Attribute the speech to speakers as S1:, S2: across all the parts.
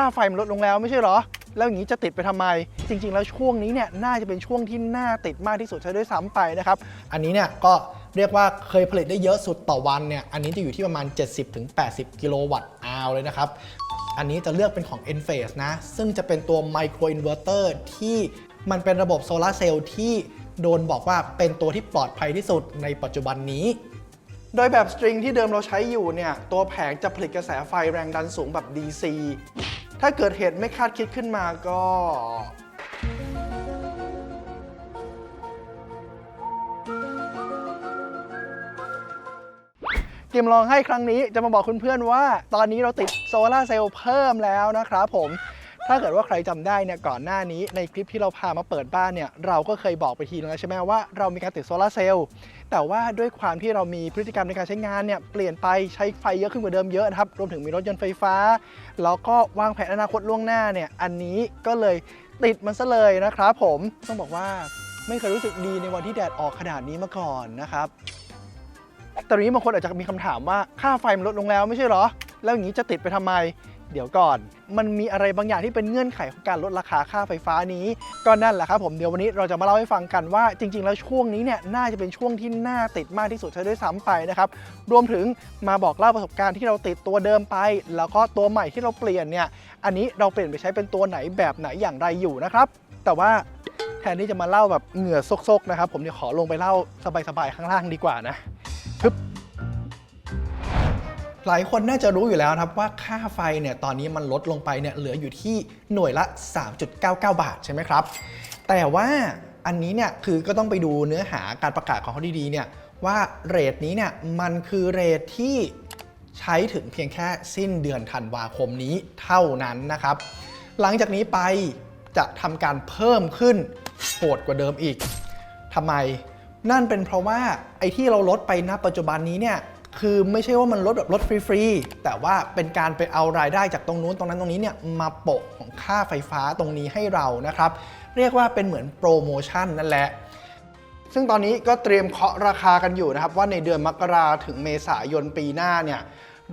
S1: ค่าไฟมันลดลงแล้วไม่ใช่เหรอ แล้วอย่างนี้จะติดไปทำไม จริง ๆ แล้วช่วงนี้เนี่ยน่าจะเป็นช่วงที่น่าติดมากที่สุดใช้ด้วยซ้ำไปนะครับ อันนี้เนี่ยก็เรียกว่าเคยผลิตได้เยอะสุดต่อวันเนี่ย อันนี้จะอยู่ที่ประมาณ 70-80 กิโลวัตต์อาวเลยนะครับอันนี้จะเลือกเป็นของ Enphase นะ ซึ่งจะเป็นตัวไมโครอินเวอร์เตอร์ที่มันเป็นระบบโซลาร์เซลล์ที่โดนบอกว่าเป็นตัวที่ปลอดภัยที่สุดในปัจจุบันนี้ โดยแบบสตริงที่เดิมเราใช้อยู่เนี่ย ตัวแผงจะผลิตกระแสไฟแรงดันสูงแบบ DC ถ้าเกิดเหตุไม่คาดคิดขึ้นมาก็เกมลองให้ครั้งนี้จะมาบอกคุณเพื่อนว่า ตอนนี้เราติดโซลาร์เซลล์เพิ่มแล้วนะครับผม ถ้าเกิดว่าใครจำได้เนี่ยก่อนหน้านี้ในคลิปที่เราพามาเปิดบ้านเนี่ยเราก็เคยบอกไปทีนึงแล้วใช่ไหมว่าเรามีการติดโซลาร์เซลล์แต่ว่าด้วยความที่เรามีพฤติกรรมในการใช้งานเนี่ยเปลี่ยนไปใช้ไฟเยอะขึ้นกว่าเดิมเยอะครับรวมถึงมีรถยนต์ไฟฟ้า แล้วก็วางแผนอนาคตล่วงหน้าเนี่ยอันนี้ก็เลยติดมันซะเลยนะครับผมต้องบอกว่าไม่เคยรู้สึกดีในวันที่แดดออกขนาดนี้มาก่อนนะครับแต่ทีนี้บางคนอาจจะมีคำถามว่าค่าไฟมันลดลงแล้วไม่ใช่เหรอ แล้วอย่างนี้จะติดไปทำไม เดี๋ยวก่อน มันมีอะไรบางอย่างที่เป็นเงื่อนไขของการลดราคาค่าไฟฟ้านี้ ก็นั่นแหละครับผมเดี๋ยววันนี้เราจะมาเล่าให้ฟังกันว่า จริง ๆ แล้วช่วงนี้เนี่ยน่าจะเป็นช่วงที่น่าติดมากที่สุดใช้ด้วยซ้ำไปนะครับรวมถึงมาบอกเล่าประสบการณ์ที่เราติดตัวเดิมไป แล้วก็ตัวใหม่ที่เราเปลี่ยนเนี่ยอันนี้เราเปลี่ยนไปใช้เป็นตัวไหนแบบไหนอย่างไรอยู่นะครับแต่ว่าแทนที่จะมาเล่าแบบเหงื่อซกๆนะครับผมจะขอลงไปเล่าสบายๆข้างล่างดีกว่านะ หลายคนน่าจะรู้อยู่แล้วครับว่าค่าไฟเนี่ยตอนนี้มันลดลงไปเนี่ยเหลืออยู่ที่หน่วยละ 3.99 บาทใช่ไหมครับ แต่ว่าอันนี้เนี่ยคือก็ต้องไปดูเนื้อหาการประกาศของเขาดีๆเนี่ยว่าเรทนี้เนี่ยมันคือเรทที่ใช้ถึงเพียงแค่สิ้นเดือนธันวาคมนี้เท่านั้นนะครับ หลังจากนี้ไปจะทำการเพิ่มขึ้นโหดกว่าเดิมอีกทำไม นั่นเป็นเพราะว่าไอ้ที่เราลดไปณปัจจุบันนี้เนี่ย คือไม่ใช่ว่ามันลดแบบลดฟรีๆ แต่ว่าเป็นการไปเอารายได้จากตรงนู้นตรงนั้นตรงนี้เนี่ยมาโปะของค่าไฟฟ้าตรงนี้ให้เรานะครับ เรียกว่าเป็นเหมือนโปรโมชั่นนั่นแหละ ซึ่งตอนนี้ก็เตรียมเคาะราคากันอยู่นะครับ ว่าในเดือนมกราถึงเมษายนปีหน้าเนี่ย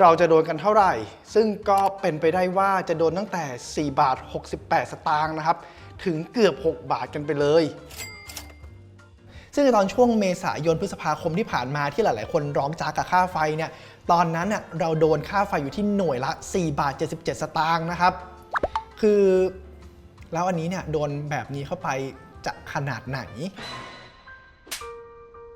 S1: เราจะโดนกันเท่าไหร่ ซึ่งก็เป็นไปได้ว่าจะโดนตั้งแต่ 4 บาท 68 สตางค์นะครับ ถึงเกือบ 6 บาทกันไปเลย ซึ่งในตอนช่วงเมษายนพฤษภาคมที่ผ่านมาที่หลาย ๆ คนร้องจากกับค่าไฟเนี่ยตอนนั้นเราโดนค่าไฟอยู่ที่หน่วยละ 4 บาท 77 สตางค์นะครับ คือแล้วอันนี้เนี่ยโดนแบบนี้เข้าไปจะขนาดไหน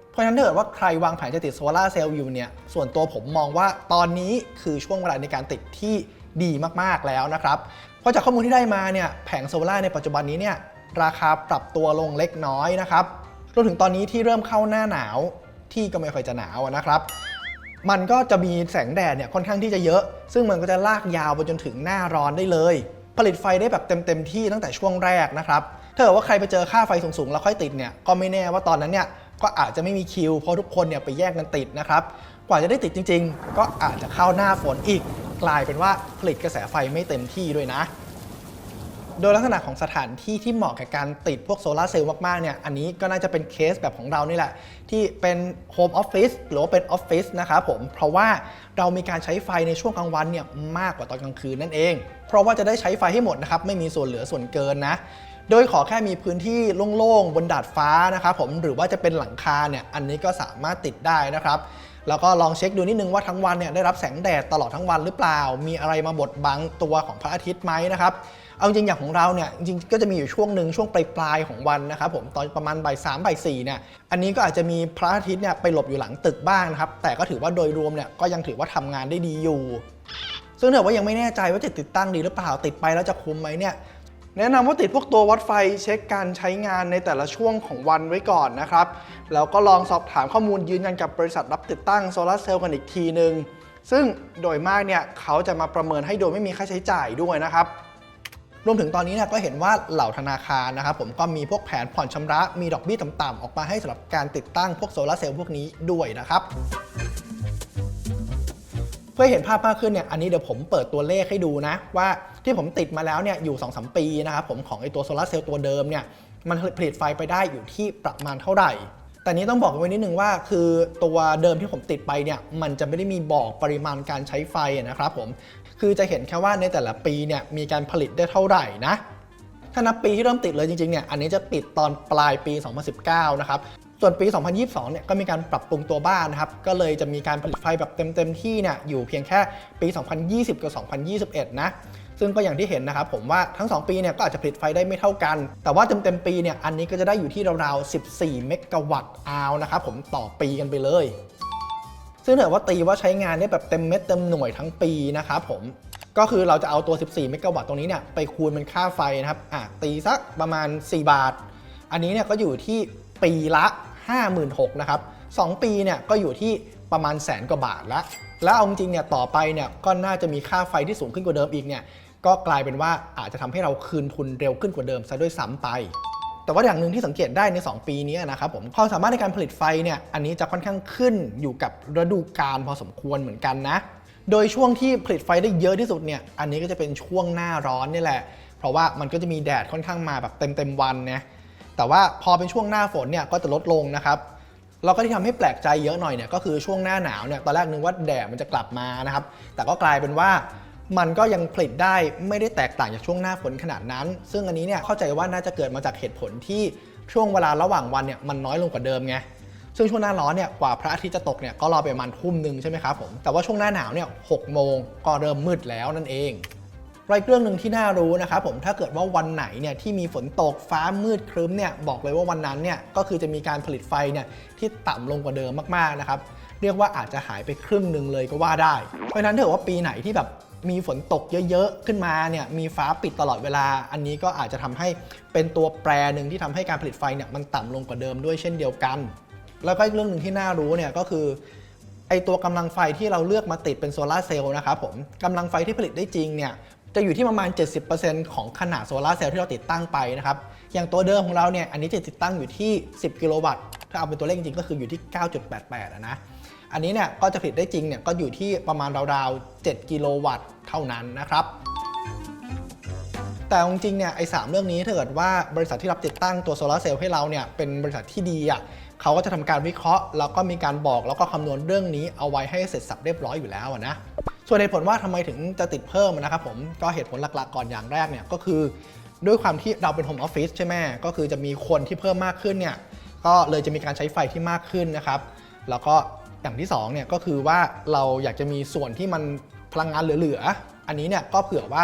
S1: เพราะฉะนั้นถ้าเกิดว่าใครวางแผนจะติดโซลาร์เซลล์อยู่เนี่ยส่วนตัวผมมองว่าตอนนี้คือช่วงเวลาในการติดที่ดีมากๆแล้วนะครับ เพราะจากข้อมูลที่ได้มาเนี่ยแผงโซลาร์ในปัจจุบันนี้เนี่ยราคาปรับตัวลงเล็กน้อยนะครับ รวมถึงตอนนี้ที่เริ่มเข้าหน้าหนาวที่ก็ไม่ค่อยจะหนาวนะครับ มันก็จะมีแสงแดดเนี่ยค่อนข้างที่จะเยอะ ซึ่งมันก็จะลากยาวไปจนถึงหน้าร้อนได้เลย ผลิตไฟได้แบบเต็มๆที่ตั้งแต่ช่วงแรกนะครับถ้าเกิดว่าใครไปเจอค่าไฟสูงๆแล้วค่อยติดเนี่ยก็ไม่แน่ว่าตอนนั้นเนี่ยก็อาจจะไม่มีคิวเพราะทุกคนเนี่ยไปแย่งกันติดนะครับกว่าจะได้ติดจริง ๆ ก็อาจจะเข้าหน้าฝนอีก กลายเป็นว่าผลิตกระแสไฟไม่เต็มที่ด้วยนะ โดยลักษณะของสถานที่ที่เหมาะกับการติดพวกโซลาร์เซลล์มากๆเนี่ยอันนี้ก็น่าจะเป็นเคสแบบของเรานี่แหละ ที่เป็นโฮมออฟฟิศหรือว่าเป็นออฟฟิศนะครับผม เพราะว่าเรามีการใช้ไฟในช่วงกลางวันเนี่ยมากกว่าตอนกลางคืนนั่นเอง เพราะว่าจะได้ใช้ไฟให้หมดนะครับไม่มีส่วนเหลือส่วนเกินนะโดยขอแค่มีพื้นที่โล่งๆ บนดาดฟ้านะครับผมหรือว่าจะเป็นหลังคาเนี่ยอันนี้ก็สามารถติดได้นะครับ แล้วก็ลองเช็คดูนิดนึงว่าทั้งวันเนี่ยได้รับแสงแดดตลอดทั้งวันหรือเปล่า มีอะไรมาบดบังตัวของพระอาทิตย์ไหมนะครับ เอาจริงอย่างของเราเนี่ยจริงก็จะมีอยู่ช่วงหนึ่งช่วงปลายๆของวันนะครับผมตอนประมาณบ่ายสามบ่ายสี่เนี่ยอันนี้ก็อาจจะมีพระอาทิตย์เนี่ยไปหลบอยู่หลังตึกบ้างนะครับแต่ก็ถือว่าโดยรวมเนี่ยก็ยังถือว่าทำงานได้ดีอยู่ ซึ่งถ้าเกิดว่ายังไม่แน่ใจว่าจะติดตั้งดีหรือเปล่าติดไปแล้วจะคุ้มไหมเนี่ยแนะนำว่าติดพวกตัววัดไฟเช็คการใช้งานในแต่ละช่วงของวันไว้ก่อนนะครับ แล้วก็ลองสอบถามข้อมูลยืนยันกับบริษัทรับติดตั้งโซลาร์เซลล์กันอีกทีหนึ่งซึ่งโดยมากเนี่ยเขาจะมาประเมินให้โดยไม่มีค่าใช้จ่ายด้วยนะครับ รวมถึงตอนนี้เนี่ยก็เห็นว่าเหล่าธนาคารนะครับผมก็มีพวกแผนผ่อนชำระ มีดอกเบี้ยต่ำๆออกมาให้สำหรับการติดตั้งพวกโซลาร์เซลล์พวกนี้ด้วยนะครับเพื่อเห็นภาพมากขึ้นเนี่ยอันนี้เดี๋ยวผมเปิดตัวเลขให้ดูนะ ว่าที่ผมติดมาแล้วเนี่ยอยู่ 2-3 ปีนะครับผมของไอตัวโซลาร์เซลล์ตัวเดิมเนี่ยมันผลิตไฟไปได้อยู่ที่ประมาณเท่าไหร่ แต่นี้ต้องบอกไว้นิดนึงว่า คือตัวเดิมที่ผมติดไปเนี่ยมันจะไม่ได้มีบอกปริมาณการใช้ไฟนะครับผม คือจะเห็นแค่ว่าในแต่ละปีเนี่ยมีการผลิตได้เท่าไหร่นะถ้านับปีที่เริ่มติดเลยจริงๆเนี่ยอันนี้จะปิดตอนปลายปี 2019 นะครับส่วนปี 2022 เนี่ยก็มีการปรับปรุงตัวบ้านนะครับ ก็เลยจะมีการผลิตไฟแบบเต็มๆที่เนี่ยอยู่เพียงแค่ปี 2020 กับ 2021 นะ ซึ่งก็อย่างที่เห็นนะครับผมว่าทั้ง 2 ปีเนี่ยก็อาจจะผลิตไฟได้ไม่เท่ากัน แต่ว่าเต็มๆปีเนี่ยอันนี้ก็จะได้อยู่ที่ราวๆ 14 เมกะวัตต์อาวนะครับผมต่อปีกันไปเลย ซึ่งถ้าเกิดว่าตีว่าใช้งานได้แบบเต็มเม็ดเต็มหน่วยทั้งปีนะครับผมก็คือเราจะเอาตัว 14 เมกะวัตต์ตรงนี้เนี่ยไปคูณเป็นค่าไฟนะครับอะตีสักประมาณ 4 บาท อันนี้เนี่ยก็อยู่ที่ปีละ 56,000นะครับ 2 ปีเนี่ยก็อยู่ที่ประมาณแสนกว่าบาทละ แล้วเอาจริงเนี่ยต่อไปเนี่ยก็น่าจะมีค่าไฟที่สูงขึ้นกว่าเดิมอีกเนี่ยก็กลายเป็นว่าอาจจะทำให้เราคืนทุนเร็วขึ้นกว่าเดิมซะด้วยซ้ำไป แต่ว่าอย่างหนึ่งที่สังเกตได้ใน 2 ปีนี้นะครับผมความสามารถในการผลิตไฟเนี่ยอันนี้จะค่อนข้างขึ้นอยู่กับฤดูกาลพอสมควรเหมือนกันนะ โดยช่วงที่ผลิตไฟได้เยอะที่สุดเนี่ยอันนี้ก็จะเป็นช่วงหน้าร้อนนี่แหละ เพราะว่ามันก็จะมีแดดค่อนข้างมาแบบเต็มเต็มๆวันนะแต่ว่าพอเป็นช่วงหน้าฝนเนี่ยก็จะลดลงนะครับเราก็ที่ทำให้แปลกใจเยอะหน่อยเนี่ยก็คือช่วงหน้าหนาวเนี่ยตอนแรกนึกว่าแดดมันจะกลับมานะครับแต่ก็กลายเป็นว่า มันก็ยังผลิตได้ไม่ได้แตกต่างจากช่วงหน้าฝนขนาดนั้น ซึ่งอันนี้เนี่ยเข้าใจว่าน่าจะเกิดมาจากเหตุผลที่ช่วงเวลาระหว่างวันเนี่ยมันน้อยลงกว่าเดิมไงซึ่งช่วงหน้าร้อนเนี่ยกว่าพระอาทิตย์จะตกเนี่ยก็รอไปประมาณทุ่มหนึ่งใช่ไหมครับผมแต่ว่าช่วงหน้าหนาวเนี่ยหกโมงก็เริ่มมืดแล้วนั่นเองรายเรื่องหนึ่งที่น่ารู้นะครับผมถ้าเกิดว่าวันไหนเนี่ยที่มีฝนตกฟ้ามืดครึ้มเนี่ยบอกเลยว่าวันนั้นเนี่ยก็คือจะมีการผลิตไฟเนี่ยที่ต่ำลงกว่าเดิมมากๆนะครับเรียกว่าอาจจะหายไปครึ่งหนึ่งเลยก็ว่าได้ เพราะฉะนั้นถ้าว่าปีไหนที่แบบ มีฝนตกเยอะๆ ขึ้นมาเนี่ยมีฟ้าปิดตลอดเวลา อันนี้ก็อาจจะทำให้เป็นตัวแปรหนึ่งที่ทำให้การผลิตไฟเนี่ยมันต่ำลงกว่าเดิมด้วยเช่นเดียวกัน แล้วก็อีกเรื่องหนึ่งที่น่ารู้เนี่ยก็คือไอตัวกำลังไฟที่เราเลือกมาติดเป็นโซลาร์เซลล์นะครับผมกำลังไฟที่ผลิตได้จริงเนี่ยจะอยู่ที่ประมาณ 70%ของขนาดโซลาร์เซลล์ที่เราติดตั้งไปนะครับ อย่างตัวเดิมของเราเนี่ย อันนี้จะติดตั้งอยู่ที่ 10 กิโลวัตต์ ถ้าเอาเป็นตัวเลขจริงๆก็คืออยู่ที่ 9.88นะ อันนี้เนี่ยก็จะผลิตได้จริงเนี่ยก็อยู่ที่ประมาณราวๆ 7 กิโลวัตต์เท่านั้นนะครับ แต่จริงเนี่ยไอ้สามเรื่องนี้ถ้าเกิดว่าบริษัทที่รับติดตั้งตัวโซลาร์เซลล์ให้เราเนี่ยเป็นบริษัทที่ดีอะเขาก็จะทำการวิเคราะห์ แล้วก็มีการบอกแล้วก็คำนวณเรื่องนี้เอาไว้ให้เสร็จสับเรียบร้อยอยู่แล้วนะส่วนเหตุผลว่าทำไมถึงจะติดเพิ่มนะครับผมก็เหตุผลหลักๆก่อนอย่างแรกเนี่ยก็คือ ด้วยความที่เราเป็นโฮมออฟฟิศใช่ไหมก็คือจะมีคนที่เพิ่มมากขึ้นเนี่ยก็เลยจะมีการใช้ไฟที่มากขึ้นนะครับ แล้วก็ อย่างที่สองเนี่ยก็คือว่าเราอยากจะมีส่วนที่มันพลังงานเหลือๆ อันนี้เนี่ยก็เผื่อว่า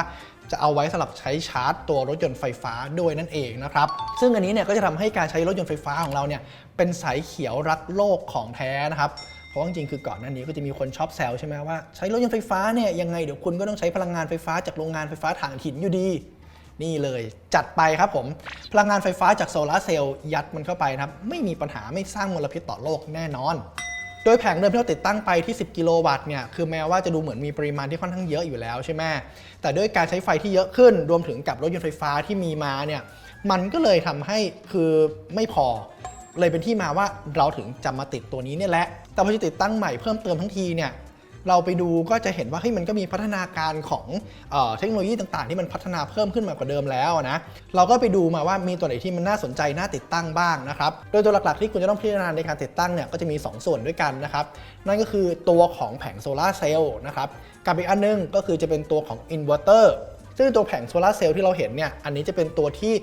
S1: จะเอาไว้สำหรับใช้ชาร์จตัวรถยนต์ไฟฟ้าด้วยนั่นเองนะครับ ซึ่งอันนี้เนี่ยก็จะทำให้การใช้รถยนต์ไฟฟ้าของเราเนี่ยเป็นสายเขียวรักโลกของแท้นะครับเพราะว่าจริงๆคือก่อนหน้านี้ก็จะมีคนชอบแซวใช่ไหมว่าใช้รถยนต์ไฟฟ้าเนี่ยยังไงเดี๋ยวคุณก็ต้องใช้พลังงานไฟฟ้าจากโรงงานไฟฟ้าถ่านหินอยู่ดี นี่เลยจัดไปครับผม พลังงานไฟฟ้าจากโซลาร์เซลล์ยัดมันเข้าไปนะครับไม่มีปัญหาไม่สร้างมลพิษต่อโลกแน่นอน ดยแผงเดิมที่เราติดตั้งไปที่ 10 กิโลวัตต์เนี่ย คือแม้ว่าจะดูเหมือนมีปริมาณที่ค่อนข้างเยอะอยู่แล้วใช่ไหมแต่ด้วยการใช้ไฟที่เยอะขึ้น รวมถึงกับรถยนต์ไฟฟ้าที่มีมาเนี่ย มันก็เลยทำให้คือไม่พอ เลยเป็นที่มาว่าเราถึงจะมาติดตัวนี้เนี่ยแหละ แต่พอจะติดตั้งใหม่เพิ่มเติมทั้งทีเนี่ย เราไปดูก็จะเห็นว่าเฮ้ยมันก็มีพัฒนาการของเออเทคโนโลยีต่างๆ ที่มันพัฒนาเพิ่มขึ้นมากว่าเดิมแล้วนะเราก็ไปดูมาว่ามีตัวไหนที่มันน่าสนใจน่าติดตั้งบ้างนะครับโดยตัวหลักๆที่คุณจะต้องพิจารณาในการติดตั้งเนี่ยก็จะมี 2 ส่วนด้วยกันนะครับนั่นก็คือตัวของแผงโซลาร์เซลล์นะครับกับอีกอันนึงก็คือจะเป็นตัวของอินเวอร์เตอร์ซึ่งตัวแผงโซลาร์เซลล์ที่เราเห็นเนี่ย อันนี้จะเป็นตัวที่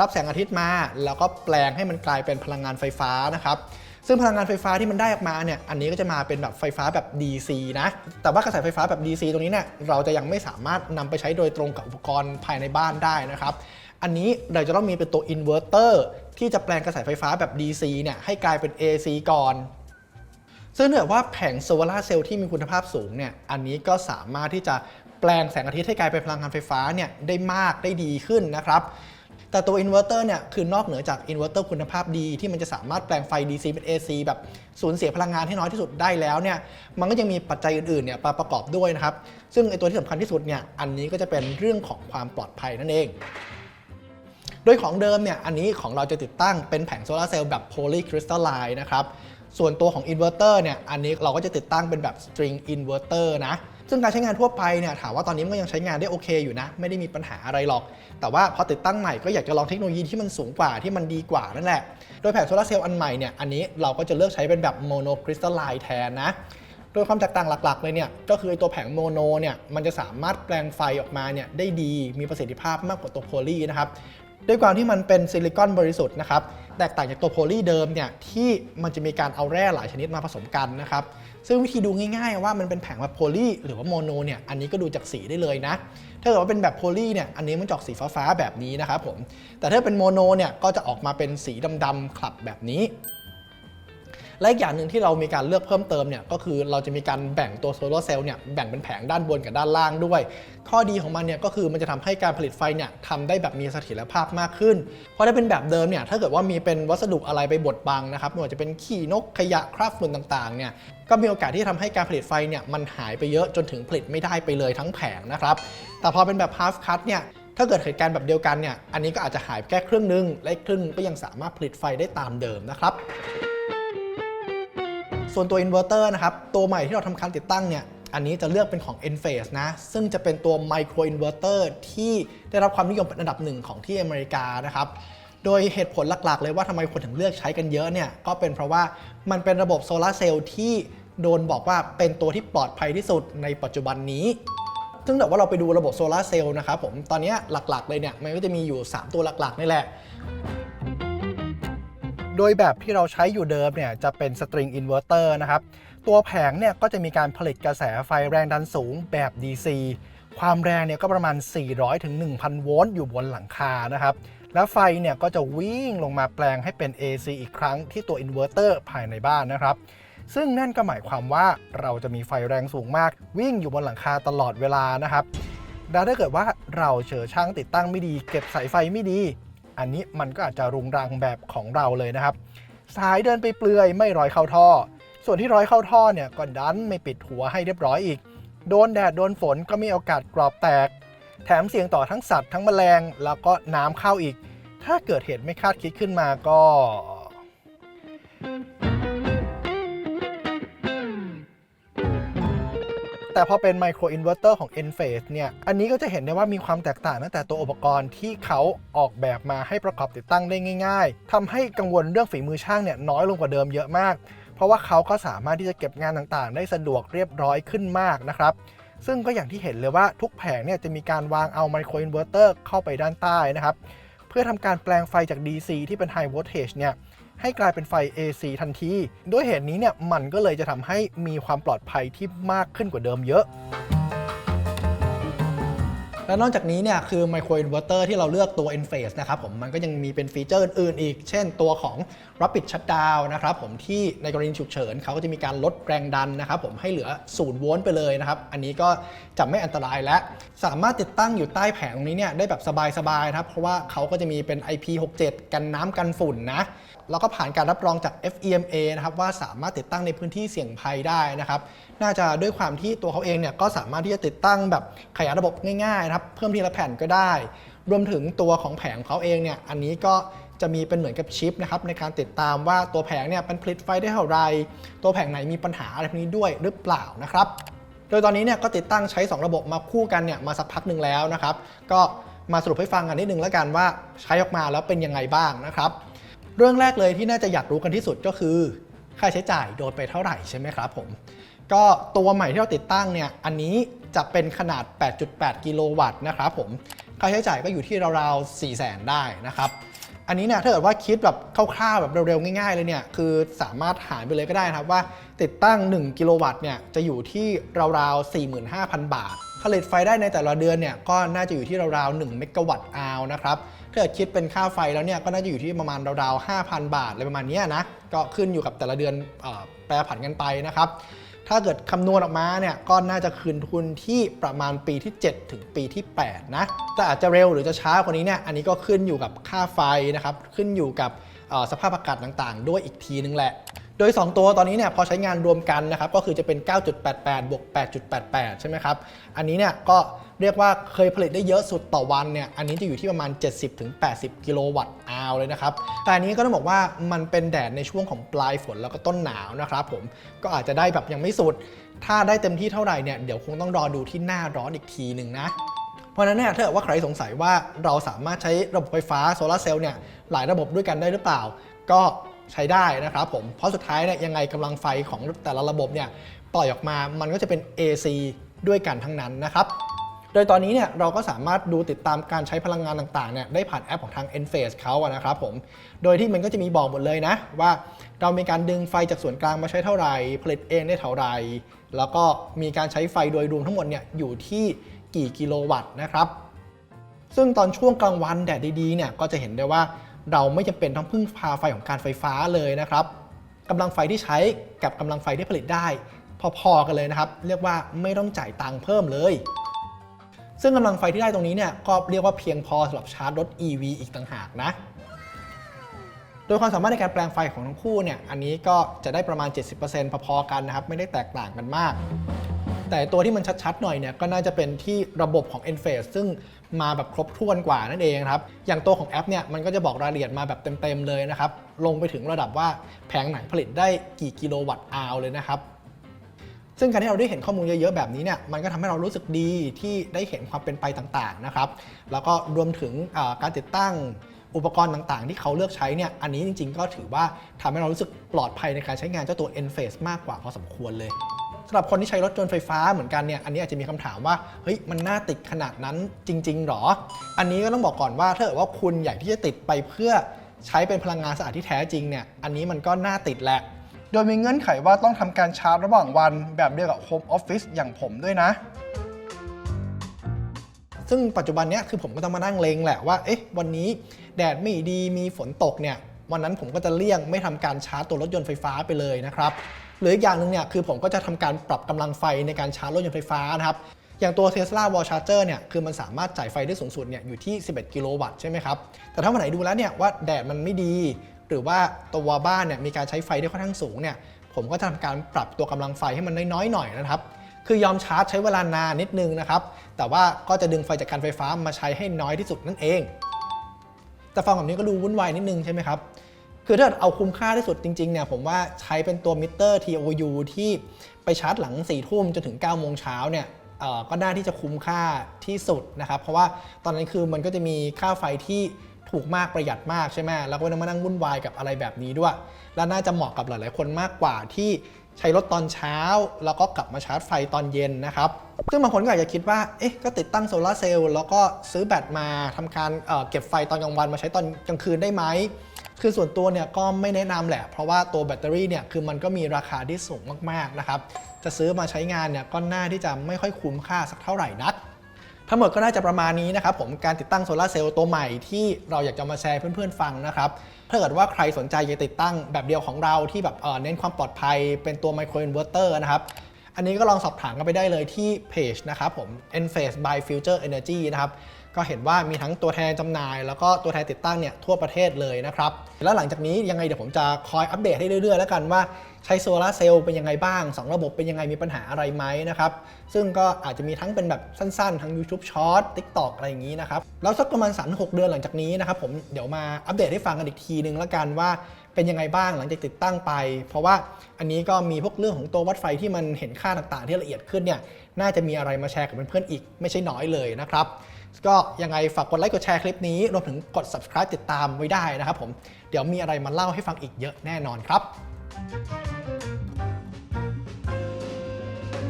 S1: รับแสงอาทิตย์มา แล้วก็แปลงให้มันกลายเป็นพลังงานไฟฟ้านะครับ ซึ่งพลังงานไฟฟ้าที่มันได้ออกมาเนี่ยอันนี้ก็จะมาเป็นแบบไฟฟ้าแบบ DC นะ แต่ว่ากระแสไฟฟ้าแบบ DC ตรงนี้เนี่ยเราจะยังไม่สามารถนำไปใช้โดยตรงกับอุปกรณ์ภายในบ้านได้นะครับอันนี้เราจะต้องมีเป็นตัวอินเวอร์เตอร์ที่จะแปลงกระแสไฟฟ้าแบบ DC เนี่ยให้กลายเป็น AC ก่อนซึ่งเนื่องว่าแผงโซลาร์เซลล์ที่มีคุณภาพสูงเนี่ยอันนี้ก็สามารถที่จะแปลงแสงอาทิตย์ให้กลายเป็นพลังงานไฟฟ้าเนี่ยได้มากได้ดีขึ้นนะครับ แต่ตัวอินเวอร์เตอร์เนี่ยคือนอกเหนือจากอินเวอร์เตอร์คุณภาพดี ที่มันจะสามารถแปลงไฟ DC เป็น AC แบบสูญเสียพลังงานให้น้อยที่สุดได้แล้วเนี่ยมันก็ยังมีปัจจัยอื่นๆเนี่ยประกอบด้วยนะครับ ซึ่งไอตัวที่สำคัญที่สุดเนี่ยอันนี้ก็จะเป็นเรื่องของความปลอดภัยนั่นเองโดยของเดิมเนี่ยอันนี้ของเราจะติดตั้งเป็นแผงโซลาร์เซลล์แบบโพลีคริสตัลไลน์นะครับส่วนตัวของอินเวอร์เตอร์เนี่ยอันนี้เราก็จะติดตั้งเป็นแบบสตริงอินเวอร์เตอร์นะ ซึ่งการใช้งานทั่วไปเนี่ยถามว่าตอนนี้มันก็ยังใช้งานได้โอเคอยู่นะ ไม่ได้มีปัญหาอะไรหรอก แต่ว่าพอติดตั้งใหม่ก็อยากจะลองเทคโนโลยีที่มันสูงกว่าที่มันดีกว่านั่นแหละ โดยแผงโซลาร์เซลล์อันใหม่เนี่ยอันนี้เราก็จะเลือกใช้เป็นแบบโมโนคริสตัลไลน์แทนนะโดยความแตกต่างหลักๆ เลยเนี่ยก็คือตัวแผงโมโนเนี่ยมันจะสามารถแปลงไฟออกมาเนี่ยได้ดีมีประสิทธิภาพมากกว่าตัวโพลีนะครับ ด้วยความที่มันเป็นซิลิคอนบริสุทธิ์นะครับแตกต่างจากตัวโพลีเดิมเนี่ยที่มันจะมีการเอาแร่หลายชนิดมาผสมกันนะครับซึ่งวิธีดูง่ายๆ ว่ามันเป็นแผงแบบโพลีหรือว่าโมโนเนี่ยอันนี้ก็ดูจากสีได้เลยนะ ถ้าเกิดว่าเป็นแบบโพลีเนี่ยอันนี้มันจออกสีฟ้าๆแบบนี้นะครับผมแต่ถ้าเป็นโมโนเนี่ยก็จะออกมาเป็นสีดำๆคลับแบบนี้ และอีกอย่างหนึ่งที่เรามีการเลือกเพิ่มเติมเนี่ยก็คือเราจะมีการแบ่งตัวโซลาร์เซลล์เนี่ยแบ่งเป็นแผงด้านบนกับด้านล่างด้วย ข้อดีของมันเนี่ยก็คือมันจะทำให้การผลิตไฟเนี่ยทำได้แบบมีเสถียรภาพมากขึ้น เพราะถ้าเป็นแบบเดิมเนี่ยถ้าเกิดว่ามีเป็นวัสดุอะไรไปบดบังนะครับไม่ว่าจะเป็นขี้นกขยะคราบฝุ่นต่างๆเนี่ยก็มีโอกาสที่ทำให้การผลิตไฟเนี่ยมันหายไปเยอะจนถึงผลิตไม่ได้ไปเลยทั้งแผงนะครับแต่พอเป็นแบบ half cut เนี่ยถ้าเกิดเหตุการณ์แบบเดียวกันเนี่ยอันนี้ก็อาจจะหายแค่ครึ่งนึงและครึ่งก็ยังสามารถผลิตไฟได้ตามเดิมนะครับ ส่วนตัวอินเวอร์เตอร์นะครับ ตัวใหม่ที่เราทำการติดตั้งเนี่ย อันนี้จะเลือกเป็นของ Enphase นะ ซึ่งจะเป็นตัวไมโครอินเวอร์เตอร์ที่ได้รับความนิยมเป็นอันดับหนึ่งของที่อเมริกานะครับโดยเหตุผลหลักๆ เลยว่าทำไมคนถึงเลือกใช้กันเยอะเนี่ย ก็เป็นเพราะว่ามันเป็นระบบโซลาร์เซลล์ที่โดนบอกว่าเป็นตัวที่ปลอดภัยที่สุดในปัจจุบันนี้ ซึ่งแต่ว่าเราไปดูระบบโซลาร์เซลล์นะครับผม ตอนนี้หลักๆ เลยเนี่ย มันก็จะมีอยู่ 3 ตัวหลักๆ นี่แหละ โดยแบบที่เราใช้อยู่เดิมเนี่ยจะเป็นสตริงอินเวอร์เตอร์นะครับ ตัวแผงเนี่ยก็จะมีการผลิตกระแสไฟแรงดันสูงแบบ DC ความแรงเนี่ยก็ประมาณ 400 ถึง 1,000 โวลต์อยู่บนหลังคานะครับ แล้วไฟเนี่ยก็จะวิ่งลงมาแปลงให้เป็น AC อีกครั้งที่ตัวอินเวอร์เตอร์ภายในบ้านนะครับ ซึ่งนั่นก็หมายความว่าเราจะมีไฟแรงสูงมาก วิ่งอยู่บนหลังคาตลอดเวลานะครับแล้วถ้าเกิดว่าเราเจอช่างติดตั้งไม่ดี เก็บสายไฟไม่ดี อันนี้มันก็อาจจะรุงรังแบบของเราเลยนะครับ สายเดินไปเปลือยไม่ร้อยเข้าท่อ ส่วนที่ร้อยเข้าท่อเนี่ยก็ดันไม่ปิดหัวให้เรียบร้อยอีก โดนแดดโดนฝนก็มีโอกาสกรอบแตก แถมเสี่ยงต่อทั้งสัตว์ทั้งแมลง แล้วก็น้ำเข้าอีก ถ้าเกิดเหตุไม่คาดคิดขึ้นมาก็ แต่พอเป็นไมโครอินเวอร์เตอร์ของ Enphase เนี่ย อันนี้ก็จะเห็นได้ว่ามีความแตกต่างตั้งแต่ตัวอุปกรณ์ที่เขาออกแบบมาให้ประกอบติดตั้งได้ง่าย ๆทำให้กังวลเรื่องฝีมือช่างเนี่ยน้อยลงกว่าเดิมเยอะมาก เพราะว่าเขาก็สามารถที่จะเก็บงานต่างๆ ได้สะดวกเรียบร้อยขึ้นมากนะครับซึ่งก็อย่างที่เห็นเลยว่าทุกแผงเนี่ยจะมีการวางเอาไมโครอินเวอร์เตอร์เข้าไปด้านใต้นะครับ เพื่อทำการแปลงไฟจาก DC ที่เป็น High Voltage เนี่ย ให้กลายเป็นไฟ AC ทันที ด้วยเหตุนี้เนี่ยมันก็เลยจะทำให้มีความปลอดภัยที่มากขึ้นกว่าเดิมเยอะและนอกจากนี้เนี่ยคือไมโครอินเวอร์เตอร์ที่เราเลือกตัว Enphase นะครับผมมันก็ยังมีเป็นฟีเจอร์อื่นๆอีก เช่นตัวของ Rapid Shutdown นะครับผมที่ในกรณีฉุกเฉินเขาก็จะมีการลดแรงดันนะครับผมให้เหลือ0โวลต์ไปเลยนะครับ อันนี้ก็จะไม่อันตรายและสามารถติดตั้งอยู่ใต้แผงตรงนี้เนี่ยได้แบบสบายๆนะครับเพราะว่าเขาก็จะมีเป็น IP67 กันน้ำกันฝุ่นนะแล้วก็ผ่านการรับรองจาก FEMA นะครับว่าสามารถติดตั้งในพื้นที่เสี่ยงภัยได้นะครับ น่าจะด้วยความที่ตัวเขาเองเนี่ยก็สามารถที่จะติดตั้งแบบขยายระบบง่ายๆนะครับเพิ่มทีละแผ่นก็ได้ รวมถึงตัวของแผงเขาเองเนี่ยอันนี้ก็จะมีเป็นเหมือนกับชิปนะครับในการติดตามว่าตัวแผงเนี่ยมันผลิตไฟได้เท่าไร ตัวแผงไหนมีปัญหาอะไรพวกนี้ด้วยหรือเปล่านะครับ โดยตอนนี้เนี่ยก็ติดตั้งใช้ 2 ระบบมาคู่กันเนี่ยมาสักพักหนึ่งแล้วนะครับ ก็มาสรุปให้ฟังกันนิดนึงแล้วกันว่าใช้ออกมาแล้วเป็นยังไงบ้างนะครับ เรื่องแรกเลยที่น่าจะอยากรู้กันที่สุดก็คือ ค่าใช้จ่ายโดนไปเท่าไหร่ใช่ไหมครับผม ก็ตัวใหม่ที่เราติดตั้งเนี่ยอันนี้จะเป็นขนาด 8.8 กิโลวัตต์นะครับผมค่าใช้จ่ายก็อยู่ที่ราวๆ 4 0 0 0 0 0ได้นะครับอันนี้เนี่ยถ้าเกิดว่าคิดแบบคร่าวๆแบบเร็วๆ ง่ายๆ เลยเนี่ยคือสามารถหารไปเลยก็ได้นะครับว่าติดตั้ง 1 กิโลวัตต์เนี่ยจะอยู่ที่ราวๆ 45,000 บาท ผลิตไฟได้ในแต่ละเดือนเนี่ยก็น่าจะอยู่ที่ราวๆ1เมกะวัตต์อาวนะครับถ้าเกิดคิดเป็นค่าไฟแล้วเนี่ยก็น่าจะอยู่ที่ประมาณราวๆ5,000 บาทอะไรประมาณนี้นะก็ขึ้นอยู่กับแต่ละเดือนอแปรผันกันไปนะครับถ้าเกิดคำนวณออกมาเนี่ยก็น่าจะคืนทุนที่ประมาณปีที่ 7 ถึงปีที่ 8 นะแต่อาจจะเร็วหรือจะช้ากว่านี้เนี่ยอันนี้ก็ขึ้นอยู่กับค่าไฟนะครับขึ้นอยู่กับสภาพอากาศต่างๆ ด้วยอีกทีนึงแหละ โดย 2 ตัวตอนนี้เนี่ยพอใช้งานรวมกันนะครับก็คือจะเป็น 9.88 บวก 8.88 ใช่ไหมครับ อันนี้เนี่ยก็เรียกว่าเคยผลิตได้เยอะสุดต่อวันเนี่ยอันนี้จะอยู่ที่ประมาณ 70-80 กิโลวัตต์อาวเลยนะครับแต่อันนี้ก็ต้องบอกว่ามันเป็นแดดในช่วงของปลายฝนแล้วก็ต้นหนาวนะครับผมก็อาจจะได้แบบยังไม่สุด ถ้าได้เต็มที่เท่าไหร่เนี่ยเดี๋ยวคงต้องรอดูที่หน้าร้อนอีกทีหนึ่งนะเพราะนั้นเนี่ยถ้าเกิดว่าใครสงสัยว่าเราสามารถใช้ระบบไฟฟ้าโซลาเซลล์เนี่ยหลายระบบด้วยกันได้หรือเปล่า ก็ ใช้ได้นะครับผม เพราะสุดท้ายเนี่ยยังไงกำลังไฟของแต่ละระบบเนี่ยต่อยออกมามันก็จะเป็น AC ด้วยกันทั้งนั้นนะครับ โดยตอนนี้เนี่ยเราก็สามารถดูติดตามการใช้พลังงานต่างๆเนี่ยได้ผ่านแอปของทาง Enphase เขาอะนะครับผม โดยที่มันก็จะมีบอกหมดเลยนะว่าเรามีการดึงไฟจากส่วนกลางมาใช้เท่าไหร่ ผลิตเองได้เท่าไหร่ แล้วก็มีการใช้ไฟโดยรวมทั้งหมดเนี่ยอยู่ที่กี่กิโลวัตต์นะครับ ซึ่งตอนช่วงกลางวันแดดดีๆเนี่ยก็จะเห็นได้ว่า เราไม่จำเป็นต้องพึ่งพาไฟของการไฟฟ้าเลยนะครับกำลังไฟที่ใช้กับกำลังไฟที่ผลิตได้ พอๆกันเลยนะครับ เรียกว่าไม่ต้องจ่ายตังค์เพิ่มเลย ซึ่งกำลังไฟที่ได้ตรงนี้เนี่ยก็เรียกว่าเพียงพอสำหรับชาร์จรถ EV อีกต่างหากนะโดยความสามารถในการแปลงไฟของทั้งคู่เนี่ย อันนี้ก็จะได้ประมาณ 70%พอๆกันนะครับ ไม่ได้แตกต่างกันมาก แต่ตัวที่มันชัดๆหน่อยเนี่ยก็น่าจะเป็นที่ระบบของ Enphase ซึ่งมาแบบครบถ้วนกว่านั่นเองครับ อย่างตัวของแอปเนี่ยมันก็จะบอกรายละเอียดมาแบบเต็มๆเลยนะครับ ลงไปถึงระดับว่าแผงไหนผลิตได้กี่กิโลวัตต์อาวเลยนะครับซึ่งการที่เราได้เห็นข้อมูลเยอะๆแบบนี้เนี่ยมันก็ทำให้เรารู้สึกดีที่ได้เห็นความเป็นไปต่างๆนะครับ แล้วก็รวมถึงการติดตั้งอุปกรณ์ต่างๆ ที่เขาเลือกใช้เนี่ยอันนี้จริงๆ ก็ถือว่าทำให้เรารู้สึกปลอดภัยในการใช้งานเจ้าตัว Enphase มากกว่าพอสมควรเลย สำหรับคนที่ใช้รถยนต์ไฟฟ้าเหมือนกันเนี่ยอันนี้อาจจะมีคำถามว่าเฮ้ยมันน่าติดขนาดนั้นจริง ๆหรอ อันนี้ก็ต้องบอกก่อนว่าถ้าเกิดว่าคุณอยากที่จะติดไปเพื่อใช้เป็นพลังงานสะอาดที่แท้จริงเนี่ยอันนี้มันก็น่าติดแหละโดยมีเงื่อนไขว่าต้องทำการชาร์จระหว่างวันแบบเดียวกับ Home Office อย่างผมด้วยนะ ซึ่งปัจจุบันเนี้ยคือผมก็ต้องมานั่งเลงแหละว่า เอ๊ะ วันนี้แดดไม่ดีมีฝนตกเนี่ย วันนั้นผมก็จะเลี่ยงไม่ทำการชาร์จตัวรถยนต์ไฟฟ้าไปเลยนะครับ หรืออีกอย่างหนึ่งเนี่ยคือผมก็จะทำการปรับกำลังไฟในการชาร์จรถยนต์ไฟฟ้านะครับอย่างตัว Tesla Wall Charger เนี่ยคือมันสามารถจ่ายไฟได้สูงสุดเนี่ยอยู่ที่ 11 กิโลวัตต์ใช่ไหมครับ แต่ถ้าวันไหนดูแล้วเนี่ยว่าแดดมันไม่ดี หรือว่าตัวบ้านเนี่ยมีการใช้ไฟได้ค่อนข้างสูงเนี่ยผมก็จะทำการปรับตัวกำลังไฟให้มันน้อยๆหน่อยนะครับ คือยอมชาร์จใช้เวลานานนิดนึงนะครับ แต่ว่าก็จะดึงไฟจากการไฟฟ้ามาใช้ให้น้อยที่สุดนั่นเอง แต่ฟังแบบนี้ก็ดูวุ่นวายนิดนึงใช่ไหมครับ คือถ้าเอาคุ้มค่าที่สุดจริงๆเนี่ยผมว่าใช้เป็นตัวมิเตอร์ TOU ที่ไปชาร์จหลัง4ี่ทุ่มจนถึง9ก้าโมงเช้าเนี่ยก็น่าที่จะคุ้มค่าที่สุดนะครับ เพราะว่าตอนนั้นคือมันก็จะมีค่าไฟที่ถูกมากประหยัดมากใช่ไหมแล้วก็ไม่ต้องมานั่งวุ่นวายกับอะไรแบบนี้ด้วย และน่าจะเหมาะกับหลาย ๆ คนมากกว่าที่ ใช้รถตอนเช้า แล้วก็กลับมาชาร์จไฟตอนเย็นนะครับ ซึ่งบางคนก็อาจจะคิดว่า เอ๊ะ ก็ติดตั้งโซลาเซลล์แล้วก็ซื้อแบตมาทำการเเก็บไฟตอนกลางวันมาใช้ตอนกลางคืนได้ไหม คือส่วนตัวเนี่ยก็ไม่แนะนำแหละ เพราะว่าตัวแบตเตอรี่เนี่ยคือมันก็มีราคาที่สูงมากๆนะครับ จะซื้อมาใช้งานเนี่ยก็น่าที่จะไม่ค่อยคุ้มค่าสักเท่าไหร่นักทั้งหมดก็น่าจะประมาณนี้นะครับผมการติดตั้งโซลาเซลล์ตัวใหม่ที่เราอยากจะมาแชร์เพื่อนๆฟังนะครับ ถ้าเกิดว่าใครสนใจจะติดตั้งแบบเดียวของเราที่แบบเน้นความปลอดภัยเป็นตัวไมโครอินเวอร์เตอร์นะครับอันนี้ก็ลองสอบถามกันไปได้เลยที่เพจนะครับผม Enphase by Future Energy นะครับ ก็เห็นว่ามีทั้งตัวแทนจำหน่าย แล้วก็ตัวแทนติดตั้งเนี่ยทั่วประเทศเลยนะครับ แล้วหลังจากนี้ยังไงเดี๋ยวผมจะคอยอัปเดตให้เรื่อยๆ แล้วกันว่าใช้โซลาเซลล์เป็นยังไงบ้าง 2 ระบบเป็นยังไงมีปัญหาอะไรไหมนะครับ ซึ่งก็อาจจะมีทั้งเป็นแบบสั้นๆ ทั้ง YouTube Short TikTok อะไรอย่างนี้นะครับ แล้วสักประมาณ 3-6 เดือนหลังจากนี้นะครับผมเดี๋ยวมาอัปเดตให้ฟังกันอีกทีนึงแล้วกันว่าเป็นยังไงบ้างหลังจากติดตั้งไป เพราะว่าอันนี้ก็มีพวกเรื่องของตัววัดไฟที่มันเห็นค่าต่างๆ ที่ละเอียดขึ้นเนี่ยน่าจะมีอะไรมาแชร์กับเพื่อนๆอีก ไม่ใช่น้อยเลยนะครับ ก็ยังไงฝากกดไลค์กดแชร์คลิปนี้รวมถึงกด subscribe ติดตามไว้ได้นะครับผม เดี๋ยวมีอะไรมาเล่าให้ฟังอีกเยอะแน่นอนครับ